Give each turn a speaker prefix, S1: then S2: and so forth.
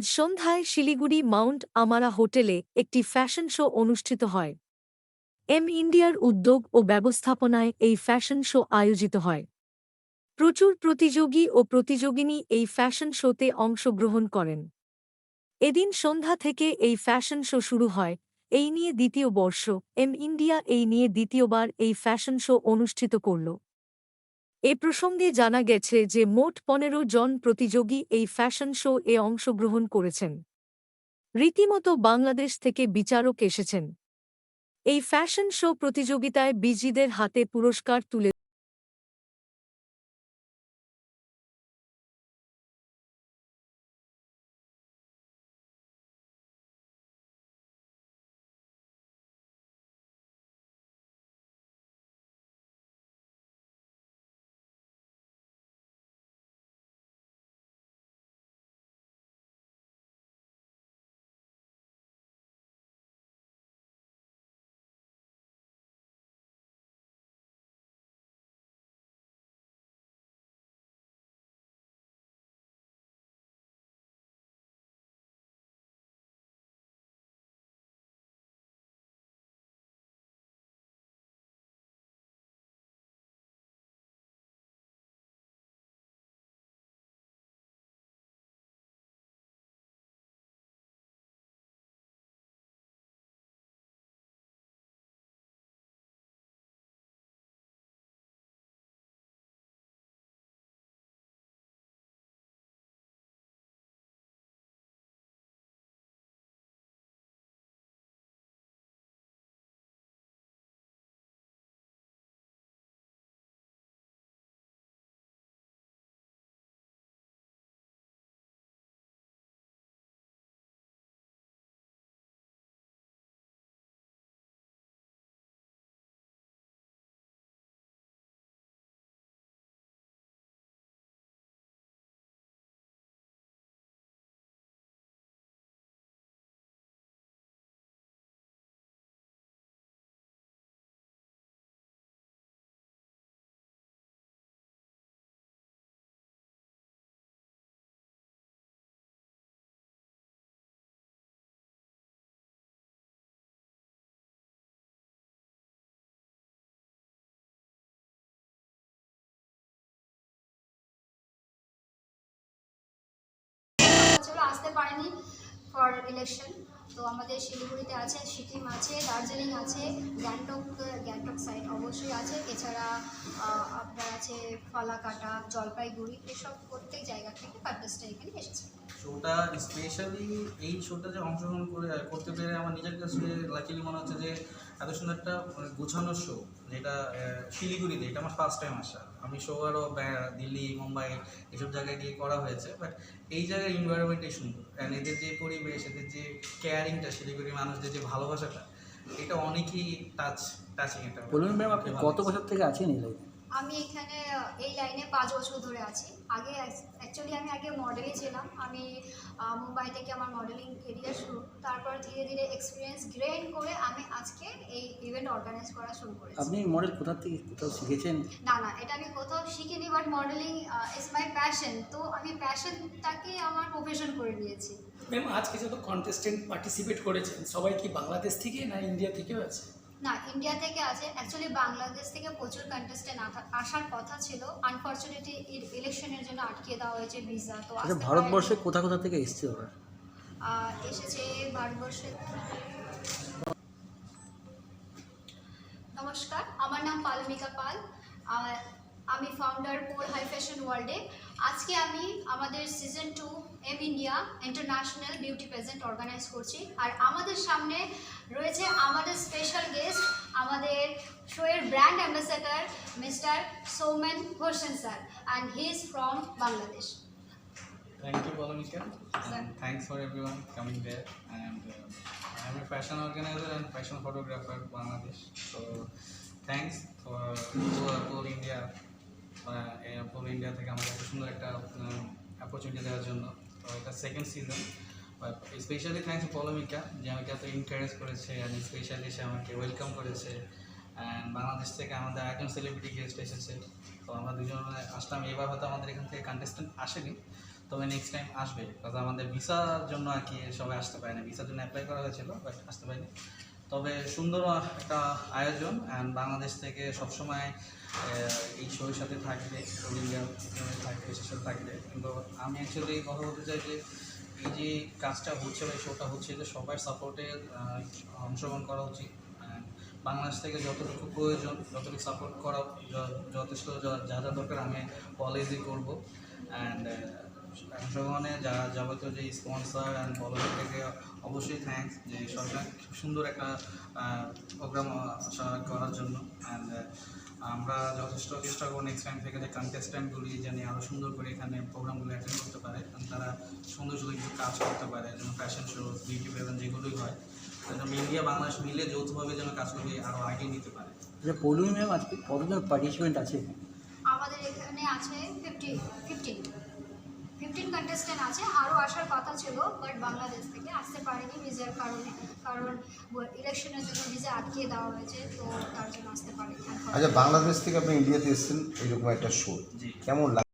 S1: আজ সন্ধ্যায় শিলিগুড়ি মাউন্ট আমারা হোটেলে একটি ফ্যাশন শো অনুষ্ঠিত হয়। এম ইন্ডিয়ার উদ্যোগ ও ব্যবস্থাপনায় এই ফ্যাশন শো আয়োজিত হয়। প্রচুর প্রতিযোগী ও প্রতিযোগিনী এই ফ্যাশন শোতে অংশগ্রহণ করেন। এদিন সন্ধ্যা থেকে এই ফ্যাশন শো শুরু হয়। এই নিয়ে দ্বিতীয় বর্ষ, এম ইন্ডিয়া এই নিয়ে দ্বিতীয়বার এই ফ্যাশন শো অনুষ্ঠিত করল। এ প্রসঙ্গে জানা গেছে যে মোট পনেরো জন প্রতিযোগী এই ফ্যাশন শো এ অংশগ্রহণ করেছেন। রীতিমতো বাংলাদেশ থেকে বিচারক এসেছেন। এই ফ্যাশন শো প্রতিযোগিতায় বিজিদের হাতে পুরস্কার তুলে
S2: আসতে পারেনি ফর ইলেকশন তো আমাদের শিলিগুড়িতে আছে, সিকিম আছে, দার্জিলিং আছে, গ্যাংটক গ্যাংটক সাইড অবশ্যই আছে। এছাড়া আপনার আছে ফালাকাটা, জলপাইগুড়ি, এসব প্রত্যেক জায়গা থেকে কন্টেস্টটা এখানে এসেছে।
S3: শোটা স্পেশালি এই শোটাতে অংশগ্রহণ করে, করতে পেরে আমার নিজের কাছে লাকিলি মনে হচ্ছে যে এত সুন্দর একটা মানে গোছানো শো যেটা আহ, শিলিগুড়িতে এটা আমার ফার্স্ট টাইম আসা। আমি শো আরও দিল্লি মুম্বাই এসব জায়গায় গিয়ে করা হয়েছে বাট এই জায়গার এনভায়রনমেন্টই সুন্দর। অ্যান্ড এদের যে পরিবেশ এদের যে কেয়ারিংটা শিলিগুড়ির মানুষদের যে ভালোবাসাটা এটা অনেকই টাচ টাচিং এটা
S4: বলুন ম্যাম আপনি কত বছর থেকে আছেন এই লাইনে
S2: আমি এখানে এই লাইনে পাঁচ বছর ধরে আছি। আগে অ্যাকচুয়ালি আমি আগে মডেলই ছিলাম। আমি মুম্বাই থেকে আমার মডেলিং কেরিয়ার শুরু। তারপর ধীরে ধীরে এক্সপিরিয়েন্স গ্রেন করে আমি আজকে এই ইভেন্ট অর্গানাইজ করা শুরু করেছি।
S4: আপনি মডেল কোথা থেকে কোথাও শিখেছেন?
S2: না না এটা আমি কোথাও শিখিনি but modelling is my passion তো আমি প্যাশনটাকে আমার প্রফেশন করে নিয়েছি।
S5: ম্যাম আজকে যত কন্টেস্টেন্ট পার্টিসিপেট করেছেন সবাই কি বাংলাদেশ থেকে না ইন্ডিয়া থেকেও আছে?
S2: না ইন্ডিয়া থেকে আছে। অ্যাকচুয়ালি বাংলাদেশ থেকে প্রচুর কন্টেস্টেন্ট আসার কথা ছিল। আনফর্চুনেটলি ইলেকশনের জন্য আটকে দেওয়া হয়েছে ভিসা তো
S4: আচ্ছা ভারতবর্ষে কোথা কোথা থেকে এসছে ওরা?
S2: এসেছে ভারতবর্ষে। নমস্কার আমার নাম পালমিকা পাল। আমি ফাউন্ডার পোর হাই ফ্যাশন ওয়ার্ল্ডে আজকে আমি আমাদের season two M India international beauty present organise করছি। আর আমাদের সামনে রয়েছে আমাদের শোয়ের brand ambassador mister Soumen Hossain sir and he is from Bangladesh thank
S3: you Bolonika thanks for everyone coming there and I am a fashion organiser and fashion photographer Bangladesh so thanks for pool India pool India থেকে আমাকে এত সুন্দর একটা uh, opportunity দেওয়ার জন্য। তো এটা second season specially thanks Polmika যে আমাকে এত ইনকারেজ করেছে অ্যান্ড স্পেশালি সে আমাকে ওয়েলকাম করেছে। বাংলাদেশ থেকে আমাদের একজন সেলিব্রিটি গেস্ট এসেছে। তো আমরা দুজন আসলাম। এবার হয়তো আমাদের এখান থেকে কন্টেস্টেন্ট আসেনি। তবে নেক্সট টাইম আসবে। কারণ আমাদের ভিসার জন্য আর কি সবাই আসতে পারে না। ভিসার জন্য অ্যাপ্লাই করা হয়েছিল বাট আসতে পারেনি। তবে সুন্দর একটা আয়োজন। অ্যান্ড বাংলাদেশ থেকে সবসময় এই শোয়ের সাথে থাকবে ইন্ডিয়া থাকবে সেসব থাকবে। কিন্তু আমি অ্যাকচুয়ালি কথা বলতে চাই যে, এই যে কাজটা হচ্ছে বা এই শোটা হচ্ছে যে সবার সাপোর্টে অংশগ্রহণ করা উচিত। বাংলাদেশ থেকে যতটুকু প্রয়োজন, যতটুকু সাপোর্ট করা যথেষ্ট যা- যা যা দরকার আমি পলিসি করব। অ্যান্ড অংশগ্রহণে যারা যাবতীয় যে স্পন্সর অ্যান্ড ফলোয়ার থেকে অবশ্যই থ্যাঙ্কস যে সরকার খুব সুন্দর একটা প্রোগ্রাম করার জন্য। অ্যান্ড আমরা যথেষ্ট চেষ্টা করব নেক্সট টাইম থেকে যে কন্টেস্ট্যান্টগুলি যেন আরও সুন্দর করে এখানে প্রোগ্রামগুলো অ্যাটেন্ড করতে পারে। তারা সুন্দর সুন্দর কাজ করতে পারে, যেমন ফ্যাশন শো বিউটি প্রেজেন্ট যেগুলোই হয়। ইন্ডিয়া বাংলাদেশ মিলে যৌথভাবে যেন কাজগুলি আরও আগে নিতে পারে।
S4: আচ্ছা পৌলমী ম্যাম আজকে কতজন পার্টিসিপেন্ট আছে?
S2: আমাদের এখানে আছে ফিফটিন ফিফটিন ফিফটিন কন্টেস্টেন্ট আছে আরও আসার কথা ছিল বাট বাংলাদেশ থেকে আসতে পারেনি ভিসার কারণে কারণ ইলেকশনের জন্য ভিসা আটকে দেওয়া হয়েছে তো তার জন্য আসতে পারেনি।
S6: আচ্ছা বাংলাদেশ থেকে আপনি ইন্ডিয়াতে এসেছেন এরকম একটা শো কেমন লাগে